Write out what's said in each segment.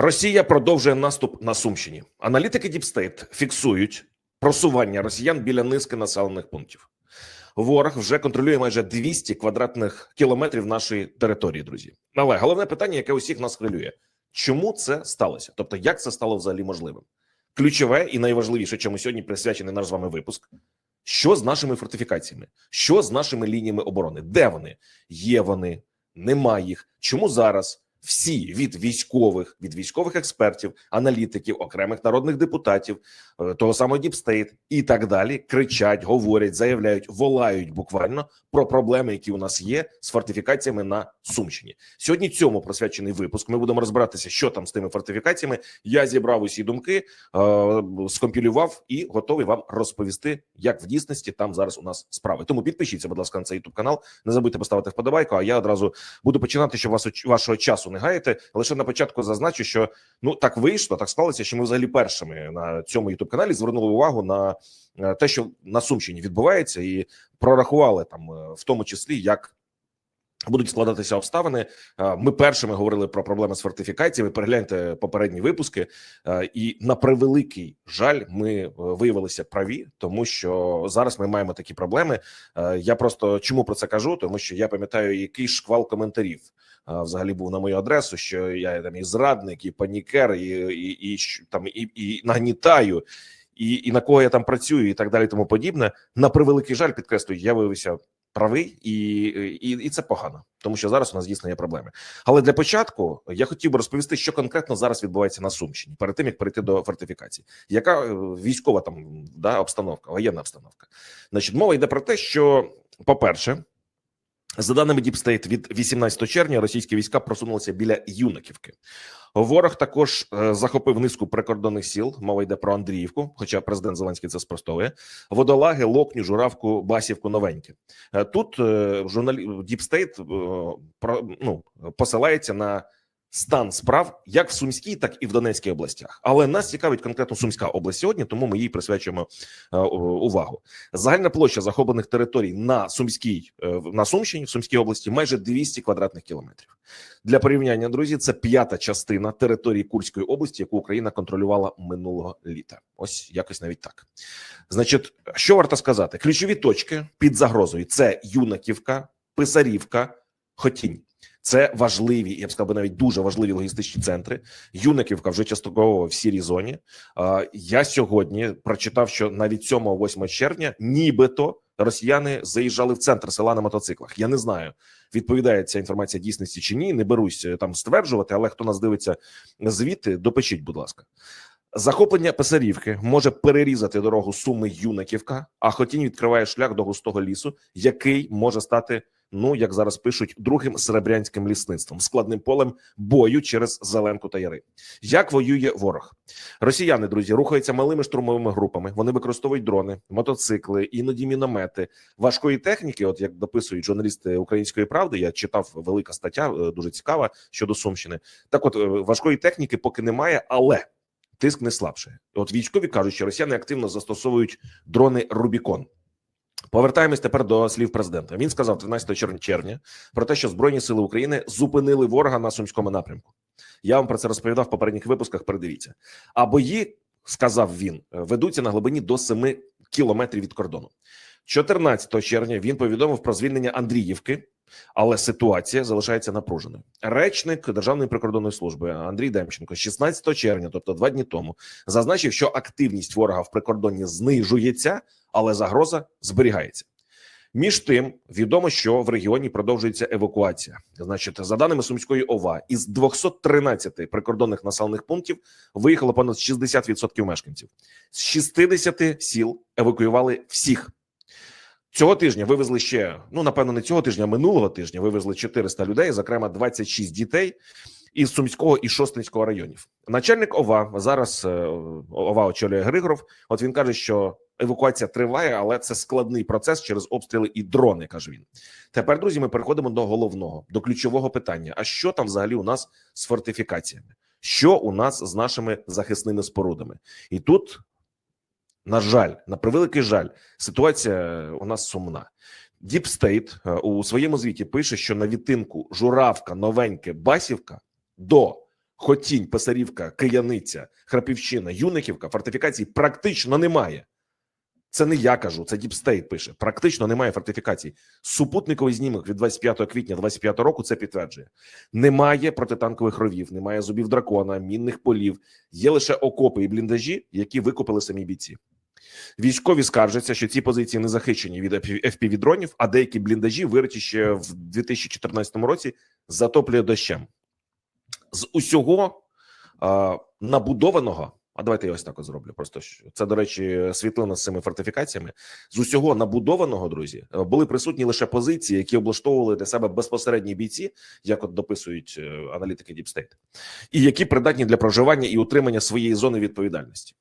Росія продовжує наступ на Сумщині. Аналітики Діпстейт фіксують просування росіян біля низки населених пунктів. Ворог вже контролює майже 200 квадратних кілометрів нашої території, друзі. Але головне питання, яке усіх нас хвилює: чому це сталося? Тобто, як це стало взагалі можливим? Ключове і найважливіше, чому сьогодні присвячений наш з вами випуск. Що з нашими фортифікаціями? Що з нашими лініями оборони? Де вони? Є вони? Нема їх. Чому зараз всі від військових, від військових експертів, аналітиків, окремих народних депутатів, е, того самого Діпстейт і так далі кричать, говорять, заявляють, волають буквально про проблеми, які у нас є з фортифікаціями на Сумщині? Сьогодні цьому присвячений випуск. Ми будемо розбиратися, що там з тими фортифікаціями. Я зібрав усі думки, е, скомпілював і готовий вам розповісти, як в дійсності там зараз у нас справи. Тому підпишіться, будь ласка, на цей youtube канал. Не забудьте поставити вподобайку. А я одразу буду починати, щоб вас вашого часу не гаяти. Лише на початку зазначу, що ну так вийшло, так склалося, що ми взагалі першими на цьому youtube каналі звернули увагу на е, те, що на Сумщині відбувається, і прорахували там, е, в тому числі як. Будуть складатися обставини. Е, Ми першими говорили про проблеми з фортифікаціями. Перегляньте попередні випуски, і на превеликий жаль, ми виявилися праві, тому що зараз ми маємо такі проблеми. Я просто чому про це кажу? Тому що я пам'ятаю, який шквал коментарів взагалі був на мою адресу, що я там і зрадник, і панікер, і, і, і там і, і нагнітаю. І, і на кого я там працюю, і так далі, тому подібне. На превеликий жаль, підкреслюю, я виявився правий, і, і, і це погано, тому що зараз у нас дійсно є проблеми. Але для початку я хотів би розповісти, що конкретно зараз відбувається на Сумщині, перед тим як перейти до фортифікації. Яка е, військова там да обстановка, воєнна обстановка? Значить, мова йде про те, що, по-перше, за даними Діпстейт, від 18 червня російські війська просунулися біля Юнаківки. Ворог також е, захопив низку прикордонних сіл. Мова йде про Андріївку, хоча президент Зеленський це спростовує. Водолаги, Локню, Журавку, Басівку, Новеньке. Тут е, журналі Діпстейт е, ну посилається на стан справ як в Сумській, так і в Донецькій областях. Але нас цікавить конкретно Сумська область сьогодні, тому ми їй присвячуємо е, увагу. Загальна площа захоплених територій на Сумській е, на Сумщині в Сумській області майже 200 квадратних кілометрів. Для порівняння, друзі, це п'ята частина території Курської області, яку Україна контролювала минулого літа. Ось якось навіть так. Значить, що варто сказати? Ключові точки під загрозою: це Юнаківка, Писарівка, Хотінь. Це важливі, я б сказав, навіть дуже важливі логістичні центри. Юнаківка вже частково в сірій зоні. Я сьогодні прочитав, що навіть 7-8 червня, нібито росіяни заїжджали в центр села на мотоциклах. Я не знаю, відповідає ця інформація дійсності чи ні. Не берусь е, там стверджувати, але хто нас дивиться звідти, допишіть, будь ласка. Захоплення Писарівки може перерізати дорогу Суми Юнаківка, а Хотінь відкриває шлях до густого лісу, який може стати, ну як зараз пишуть, другим серебрянським лісництвом, складним полем бою через Зеленку та Яри. Як воює ворог? Росіяни, друзі, рухаються малими штурмовими групами. Вони використовують дрони, мотоцикли, іноді міномети, важкої техніки. От як дописують журналісти Української правди, я читав велика стаття, е, дуже цікава щодо Сумщини. Так, от е, важкої техніки поки немає, але тиск не слабше. От військові кажуть, що росіяни активно застосовують дрони Рубікон. Повертаємось тепер до слів президента. Він сказав 13 чер- червня про те, що збройні сили України зупинили ворога на сумському напрямку. Я вам про це розповідав в попередніх випусках. Передивіться, а бої сказав він, ведуться на глибині до 7 кілометрів від кордону. 14 червня він повідомив про звільнення Андріївки, але ситуація залишається напруженою. Речник Державної прикордонної служби Андрій Демченко 16 червня, тобто два дні тому, зазначив, що активність ворога в прикордонні знижується, але загроза зберігається. Між тим відомо, що в регіоні продовжується евакуація. Значить, за даними Сумської ОВА, із 213 прикордонних населених пунктів виїхало понад 60% мешканців. З 60 сіл евакуювали всіх. Цього тижня вивезли ще, ну напевно, не цього тижня, а минулого тижня вивезли 400 людей, зокрема 26 дітей із Сумського і Шостинського районів. Начальник ОВА зараз е, ОВА очолює Григоров. От він каже, що евакуація триває, але це складний процес через обстріли і дрони. каже він. Тепер, друзі, ми переходимо до головного, до ключового питання: а що там взагалі у нас з фортифікаціями? Що у нас з нашими захисними спорудами? І тут на жаль, на превеликий жаль, ситуація у нас сумна. Діпстейт у своєму звіті пише, що на відтинку Журавка, Новеньке, Басівка до Хотінь, Писарівка, Кияниця, Храпівщина, Юниківка фортифікацій практично немає. Це не я кажу, це Діпстейт пише. Практично немає фортифікацій. Супутниковий знімок від 25 квітня 25 року це підтверджує. Немає протитанкових ровів, немає зубів дракона, мінних полів. Є лише окопи і бліндажі, які викупили самі бійці. Військові скаржаться, що ці позиції не захищені від FPV-дронів, а деякі бліндажі вириті ще в 2014 році затоплює дощем. З усього а, набудованого. А давайте я ось так зроблю. Просто це, до речі, світлина з цими фортифікаціями. З усього набудованого, друзі, е, були присутні лише позиції, які облаштовували для себе безпосередні бійці, як от дописують е, аналітики State, і які придатні для проживання і утримання своєї зони відповідальності.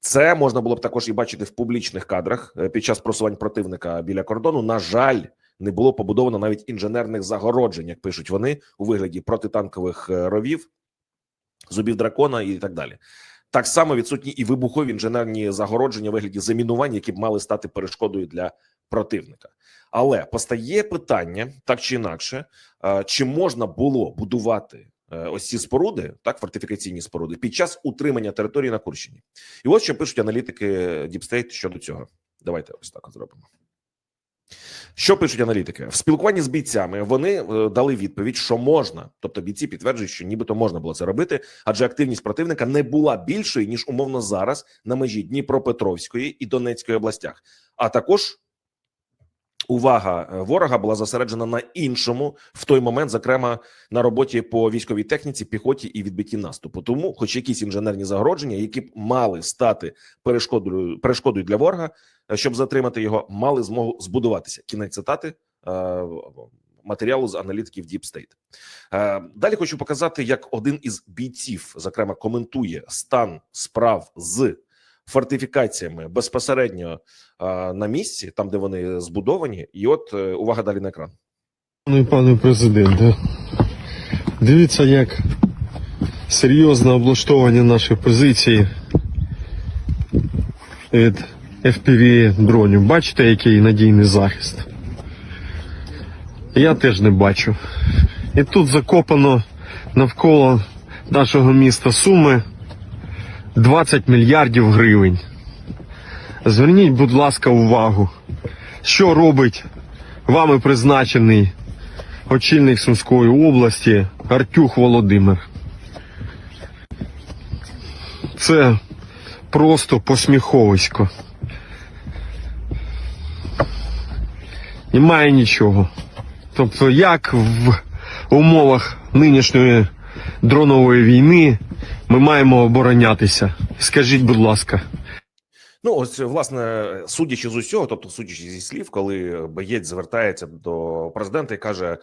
Це можна було б також і бачити в публічних кадрах е, під час просувань противника біля кордону. На жаль, не було побудовано навіть інженерних загороджень, як пишуть вони, у вигляді протитанкових е, ровів, зубів дракона і так далі. Так само відсутні і вибухові інженерні загородження у вигляді замінувань, які б мали стати перешкодою для противника. Але постає питання так чи інакше, чи можна було будувати ось ці споруди, так фортифікаційні споруди, під час утримання території на Курщині. І от що пишуть аналітики State щодо цього. Давайте ось так зробимо. Що пишуть аналітики в спілкуванні з бійцями? Вони е, дали відповідь, що можна, тобто бійці підтверджують, що нібито можна було це робити, адже активність противника не була більшою ніж умовно зараз на межі Дніпропетровської і Донецької областях. А також увага е, ворога була зосереджена на іншому в той момент, зокрема на роботі по військовій техніці, піхоті і відбитті наступу. Тому, хоч якісь інженерні загородження, які б мали стати перешкодою перешкодою для ворога, е, щоб затримати його, мали змогу збудуватися. Кінець цитати е, матеріалу з аналітиків Deep State. Далі хочу показати, як один із бійців, зокрема, коментує стан справ з фортифікаціями безпосередньо на місці, там де вони збудовані. І от е, увага далі на екран. Пане пане президенте, дивіться, як серйозно облаштовані наші позиції від FPV дронів. Бачите, який надійний захист? Я теж не бачу. І тут закопано навколо нашого міста Суми 20 мільярдів гривень. Зверніть, будь ласка, увагу, що робить вами призначений очільник Сумської області Артюх Володимир. Це просто посміховисько. Немає нічого. Тобто, як в умовах нинішньої дронової війни ми маємо оборонятися? Скажіть, будь ласка. Ну, ось власне, судячи з усього, тобто судячи зі слів, коли боєць звертається до президента і каже: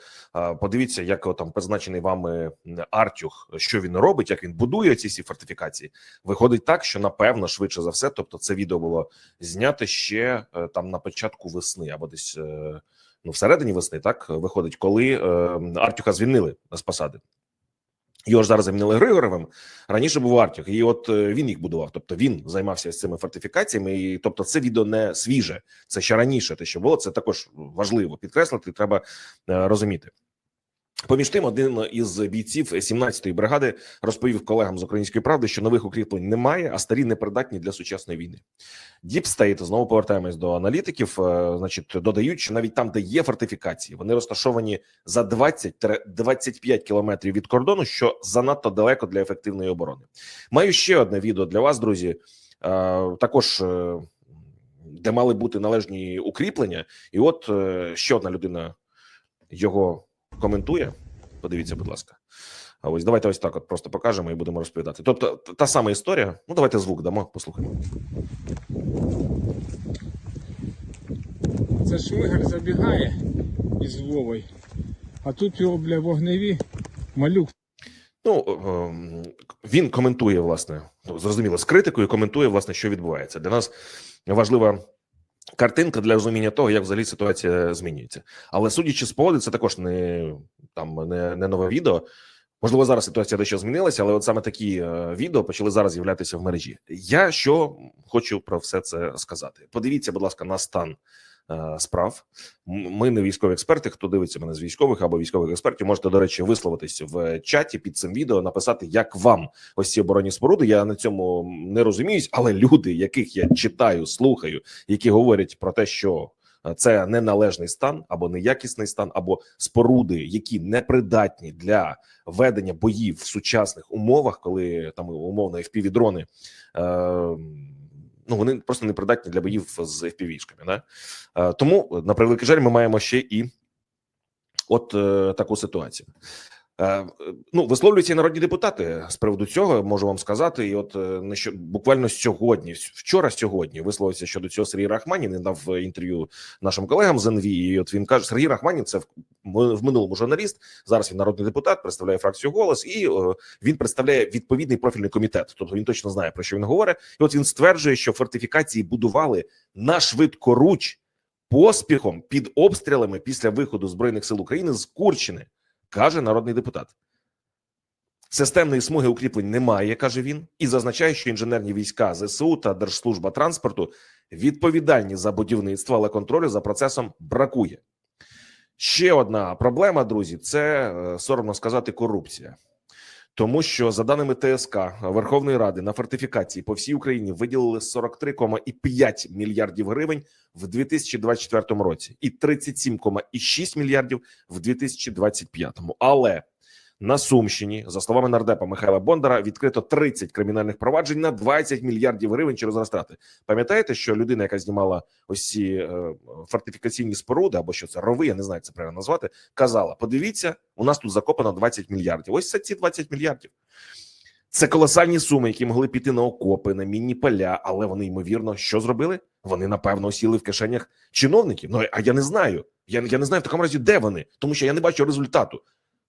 подивіться, як там призначений вами Артюх, що він робить, як він будує ці всі фортифікації. Виходить так, що напевно, швидше за все, тобто, це відео було знято ще е, там на початку весни, або десь е, ну всередині весни, так виходить, коли е, Артюха звільнили з посади. Його ж зараз замінили Григоровим. Раніше був Артюх, і от е, він їх будував. Тобто він займався цими фортифікаціями. І тобто, це відео не свіже. Це ще раніше. Те, що було, це також важливо підкреслити. Треба е, розуміти. Поміж тим, один із бійців 17-ї бригади розповів колегам з української правди, що нових укріплень немає, а старі непридатні для сучасної війни. Deep State, знову повертаємось до аналітиків. е, Значить, додають, що навіть там, де є фортифікації, вони розташовані за 20-25 кілометрів від кордону, що занадто далеко для ефективної оборони. Маю ще одне відео для вас, друзі. Е, Також е, де мали бути належні укріплення, і от ще одна людина його коментує. Подивіться, будь ласка. А ось давайте ось так от просто покажемо і будемо розповідати. Тобто, та сама історія. Ну, давайте звук дамо, послухаємо. Це швигар забігає із Вовою, а тут його, бля, вогневі малюк Ну ем, він коментує власне, ну, зрозуміло, з критикою коментує власне, що відбувається. Для нас важлива картинка для розуміння того, як взагалі ситуація змінюється. Але судячи з поводу, це також не там не, не нове відео. Можливо, зараз ситуація дещо змінилася, але от саме такі е, відео почали зараз з'являтися в мережі. Я що хочу про все це сказати. Подивіться, будь ласка, на стан справ. Ми не військові експерти. Хто дивиться мене з військових або військових експертів, можете, до речі, висловитись в чаті під цим відео, написати, як вам ось ці оборонні споруди. Я на цьому не розуміюсь, але люди, яких я читаю, слухаю, які говорять про те, що е, це неналежний стан або неякісний стан, або споруди, які непридатні для ведення боїв в сучасних умовах, коли там умовно FPV-дрони, е, ну вони просто не придатні для боїв з FPV-шками. Да? Е, тому на превеликий жаль, ми маємо ще і от е, таку ситуацію. Е, Ну, висловлюються і народні депутати з приводу цього, можу вам сказати. І от е, нещо буквально сьогодні, вчора сьогодні, висловився щодо цього Сергій Рахманін, він дав е, інтерв'ю нашим колегам з НВІ. І от він каже: Сергій Рахманін це в, минулому журналіст. Зараз він народний депутат, представляє фракцію голос, і він представляє відповідний профільний комітет. Тобто він точно знає про що він говорить. І от він стверджує, що фортифікації будували на швидкоруч поспіхом під обстрілами після виходу збройних сил України з Курщини, каже народний депутат. Системної смуги укріплень немає, каже він, і зазначає, що інженерні війська ЗСУ та Держслужба транспорту відповідальні за будівництво, але контролю за процесом бракує. Ще одна проблема, друзі, це е, соромно сказати корупція. Тому що за даними ТСК Верховної Ради на фортифікації по всій Україні виділили 43,5 мільярдів гривень в 2024 році і 37,6 мільярдів в 2025. Але на Сумщині, за словами нардепа Михайла Бондара, відкрито 30 кримінальних проваджень на 20 мільярдів гривень через розтрати. Пам'ятаєте, що людина, яка знімала ось ці е, фортифікаційні споруди, або що це рови, я не знаю, це правильно назвати, казала: подивіться, у нас тут закопано 20 мільярдів. Ось це ці 20 мільярдів. Це колосальні суми, які могли піти на окопи, на мінні поля, але вони ймовірно що зробили? Вони напевно сіли в кишенях чиновників. Ну а я не знаю. Я, я не знаю в такому разі, де вони, тому що я не бачу результату.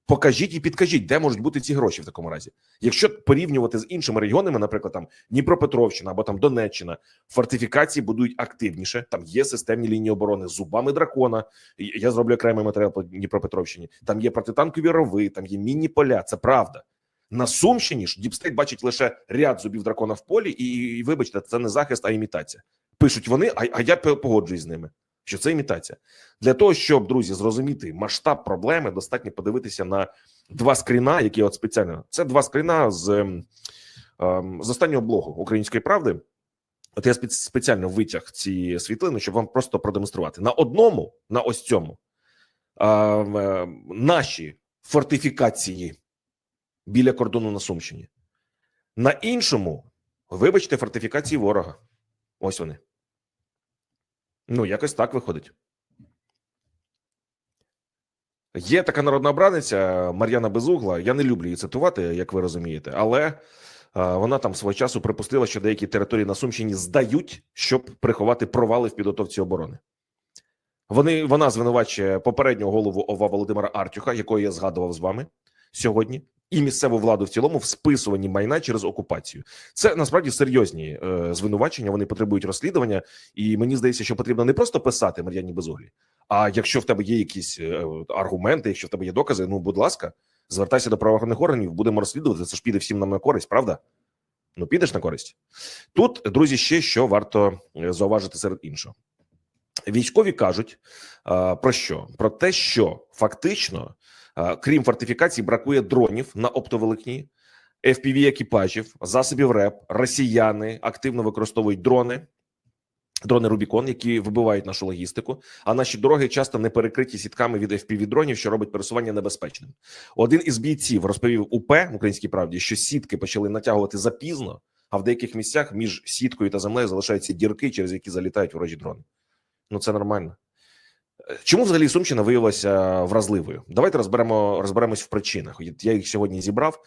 Покажіть і підкажіть, де можуть бути ці гроші в такому разі. Якщо порівнювати з іншими регіонами, наприклад, там Дніпропетровщина або там Донеччина, фортифікації будують активніше. Там є системні лінії оборони зубами дракона. Я зроблю окремий матеріал по Дніпропетровщині. Там є протитанкові рови, там є мінні поля. Це правда. На Сумщині ж Діпстейт бачить лише ряд зубів дракона в полі, і, і вибачте, це не захист, а імітація. Пишуть вони, а, а я погоджуюсь з ними. Що це імітація для того, щоб друзі зрозуміти масштаб проблеми, достатньо подивитися на два скріна, які от спеціально це два скріна з, ем, ем, з останнього блогу Української правди. От я спеціально витяг ці світлини, щоб вам просто продемонструвати на одному, на ось цьому ем, наші фортифікації біля кордону на Сумщині. На іншому, вибачте, фортифікації ворога. Ось вони. Ну, якось так виходить. Є така народна обраниця Мар'яна Безугла. Я не люблю її цитувати, як ви розумієте, але е, вона там свого часу припустила, що деякі території на Сумщині здають, щоб приховати провали в підготовці оборони. Вони вона звинувачує попереднього голову ОВА Володимира Артюха, якого я згадував з вами сьогодні, і місцеву владу в цілому в списуванні майна через окупацію. Це насправді серйозні е, звинувачення. Вони потребують розслідування, і мені здається, що потрібно не просто писати Мар'яні Безуглі. А якщо в тебе є якісь е, аргументи, якщо в тебе є докази, ну будь ласка, звертайся до правоохоронних органів, будемо розслідувати. Це ж піде всім нам на користь, правда? Ну підеш на користь. Тут, друзі, ще що варто е, зауважити серед іншого. Військові кажуть е, про що? Про те, що фактично, крім фортифікацій, бракує дронів на оптоволокні, fpv екіпажів, засобів РЕП. Росіяни активно використовують дрони. Дрони Рубікон, які вибивають нашу логістику, а наші дороги часто не перекриті сітками від fpv дронів, що робить пересування небезпечним. Один із бійців розповів УП Українській правді, що сітки почали натягувати запізно, а в деяких місцях між сіткою та землею залишаються дірки, через які залітають ворожі дрони. Ну це нормально. Е, Чому взагалі Сумщина виявилася вразливою? Давайте розберемо розберемось в причинах. Я їх сьогодні зібрав,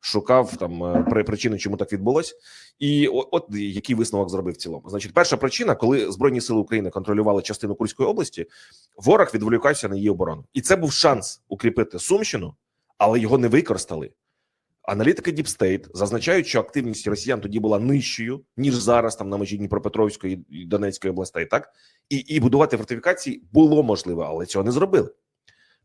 шукав там е, при причини, чому так відбулось, і о- от який висновок зробив в цілому. Значить, перша причина, коли збройні сили України контролювали частину Курської області, ворог відволікався на її оборону, і це був шанс укріпити Сумщину, але його не використали. Аналітики Deep State зазначають, що активність росіян тоді була нижчою ніж зараз, там на межі Дніпропетровської і Донецької областей. Так і, і будувати фортифікації було можливо, але цього не зробили.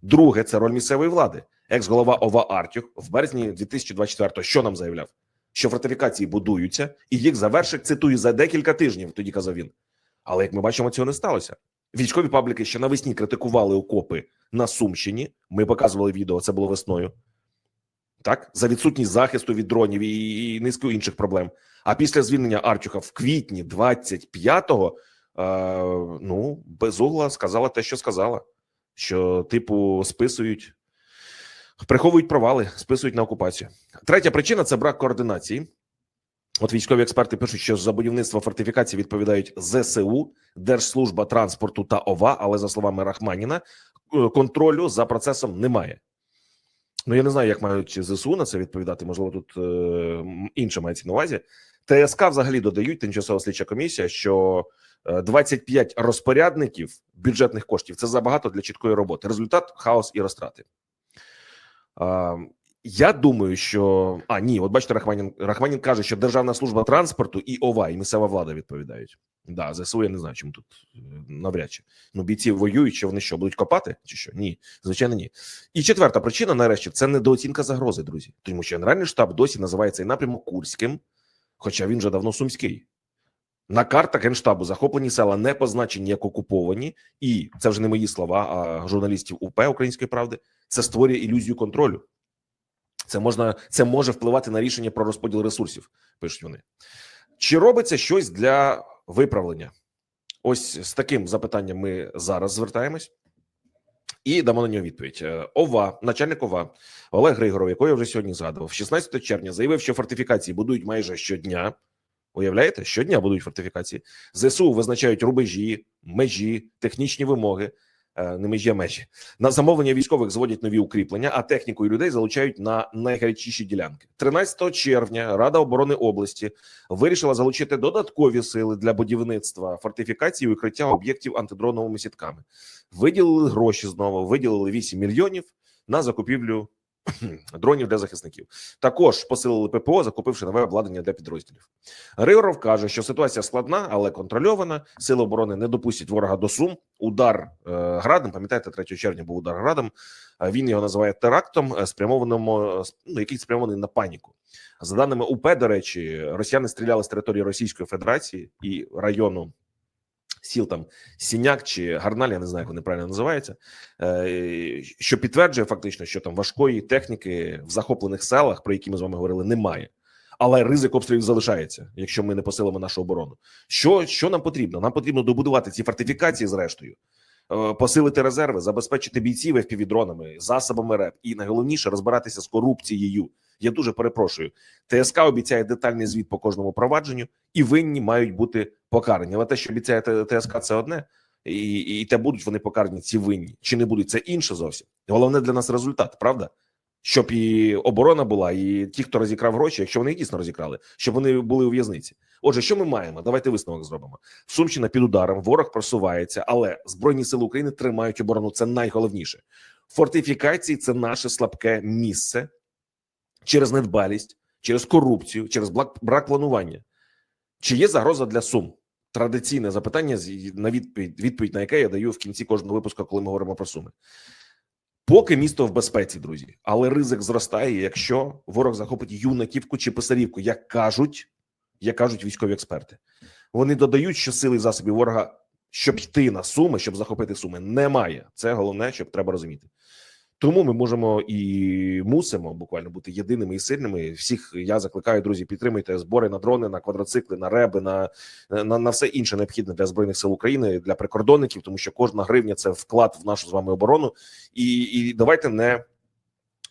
Друге, це роль місцевої влади. Екс-голова ОВА Артюх в березні 2024-го що нам заявляв? Що фортифікації будуються, і їх завершать цитую за декілька тижнів. Тоді казав він. Але як ми бачимо, цього не сталося. Військові пабліки ще навесні критикували окопи на Сумщині. Ми показували відео, це було весною. Так, за відсутність захисту від дронів і, низку інших проблем. А після звільнення Артюха в квітні 25-го, е, ну, безугла сказала те, що сказала. Що, типу, списують, приховують провали, списують на окупацію. Третя причина це брак координації. От військові експерти пишуть, що за будівництво фортифікацій відповідають ЗСУ, Держслужба транспорту та ОВА, але за словами Рахманіна, е, контролю за процесом немає. Ну я не знаю, як мають ЗСУ на це відповідати. Можливо, тут е, інше мається на увазі. ТСК взагалі додають тимчасова слідча комісія, що е, 25 розпорядників бюджетних коштів це забагато для чіткої роботи. Результат хаос і розтрати. А, я думаю, що а ні, от бачите, Рахманін Рахманін каже, що Державна служба транспорту і ОВА, і місцева влада відповідають. Да, ЗСУ я не знаю, чому тут е, навряд чи. Ну, бійці воюють, чи вони що будуть копати, чи що? Ні, звичайно, ні. І четверта причина, нарешті, це недооцінка загрози, друзі. Тому що Генеральний штаб досі називає цей напрямок Курським, хоча він вже давно сумський. На картах генштабу захоплені села не позначені як окуповані, і це вже не мої слова, а журналістів УП Української правди. Це створює ілюзію контролю. Це можна це може впливати на рішення про розподіл ресурсів. Пишуть вони. Чи робиться щось для виправлення? Ось з таким запитанням ми зараз звертаємось і дамо на нього відповідь. Е, ОВА, начальник ОВА Олег Григоров, якого я вже сьогодні згадував, 16 червня заявив, що фортифікації будують майже щодня. Уявляєте, щодня будують фортифікації. ЗСУ визначають рубежі, межі, технічні вимоги, не межі, межі. На замовлення військових зводять нові укріплення, а техніку і людей залучають на найгарячіші ділянки. 13 червня Рада оборони області вирішила залучити додаткові сили для будівництва фортифікації і укриття об'єктів антидроновими сітками. Виділили гроші знову, виділили 8 мільйонів на закупівлю дронів для захисників. Також посилили ППО, закупивши нове обладнання для підрозділів. Григоров каже, що ситуація складна, але контрольована. Сили оборони не допустять ворога до сум. Удар е, градом. Пам'ятаєте, 3 червня був удар градом. Він його називає терактом, е, спрямованим, е, ну, який спрямований на паніку. За даними УП, до речі, росіяни стріляли з території Російської Федерації і району сіл там Сіняк чи Гарналь, я не знаю, як вони правильно називаються, е, що підтверджує фактично, що там важкої техніки в захоплених селах, про які ми з вами говорили, немає. Але ризик обстрілів залишається, якщо ми не посилимо нашу оборону. Що, що нам потрібно? Нам потрібно добудувати ці фортифікації, зрештою, посилити резерви, забезпечити бійців FPV-дронами, засобами РЕП і найголовніше розбиратися з корупцією. Я дуже перепрошую. ТСК обіцяє детальний звіт по кожному провадженню, і винні мають бути покарані. Але те, що обіцяє ТСК, це одне, і, і те будуть вони покарані, ці винні, чи не будуть, це інше зовсім. Головне для нас результат, правда? Щоб і оборона була, і ті, хто розікрав гроші, якщо вони дійсно розікрали, щоб вони були у в'язниці. Отже, що ми маємо? Давайте висновок зробимо. Сумщина під ударом, ворог просувається, але збройні сили України тримають оборону. Це найголовніше. Фортифікації це наше слабке місце через недбалість, через корупцію, через брак планування. Чи є загроза для Сум? Традиційне запитання, на відповідь, відповідь на яке я даю в кінці кожного випуску, коли ми говоримо про Суми. Поки місто в безпеці, друзі, але ризик зростає, якщо ворог захопить юнаківку чи писарівку, як кажуть, як кажуть військові експерти. Вони додають, що сили і засобів ворога, щоб йти на суми, щоб захопити суми, немає. Це головне, щоб треба розуміти. Тому ми можемо і мусимо буквально бути єдиними і сильними. Всіх я закликаю, друзі, підтримуйте збори на дрони, на квадроцикли, на реби, на, на, на все інше необхідне для збройних сил України, для прикордонників, тому що кожна гривня це вклад в нашу з вами оборону. І, і давайте не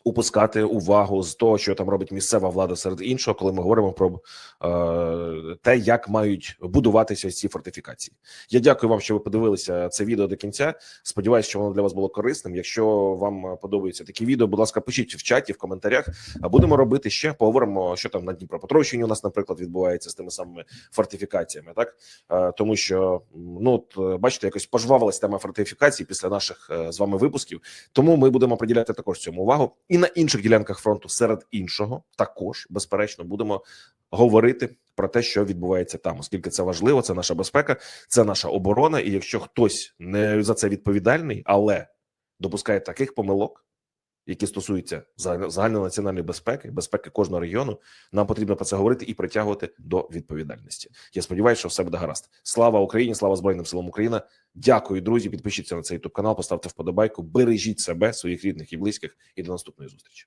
упускати увагу з того, що там робить місцева влада серед іншого, коли ми говоримо про е, те, як мають будуватися ці фортифікації. Я дякую вам, що ви подивилися це відео до кінця. Сподіваюся, що воно для вас було корисним. Якщо вам подобаються такі відео, будь ласка, пишіть в чаті, в коментарях. Будемо робити ще. Поговоримо, що там на Дніпропетровщині у нас, наприклад, відбувається з тими самими фортифікаціями, так Е, тому що ну от, е, бачите, якось пожвавилась тема фортифікацій після наших е, з вами випусків. Тому ми будемо приділяти також цьому увагу і на інших ділянках фронту, серед іншого, також безперечно будемо говорити про те, що відбувається там, оскільки це важливо, це наша безпека, це наша оборона. І якщо хтось не за це відповідальний, але допускає таких помилок, які стосуються загальнонаціональної безпеки, безпеки кожного регіону, нам потрібно про це говорити і притягувати до відповідальності. Я сподіваюся, що все буде гаразд. Слава Україні, слава Збройним силам України. Дякую, друзі. Підпишіться на цей ютуб канал, поставте вподобайку, бережіть себе, своїх рідних і близьких. І до наступної зустрічі.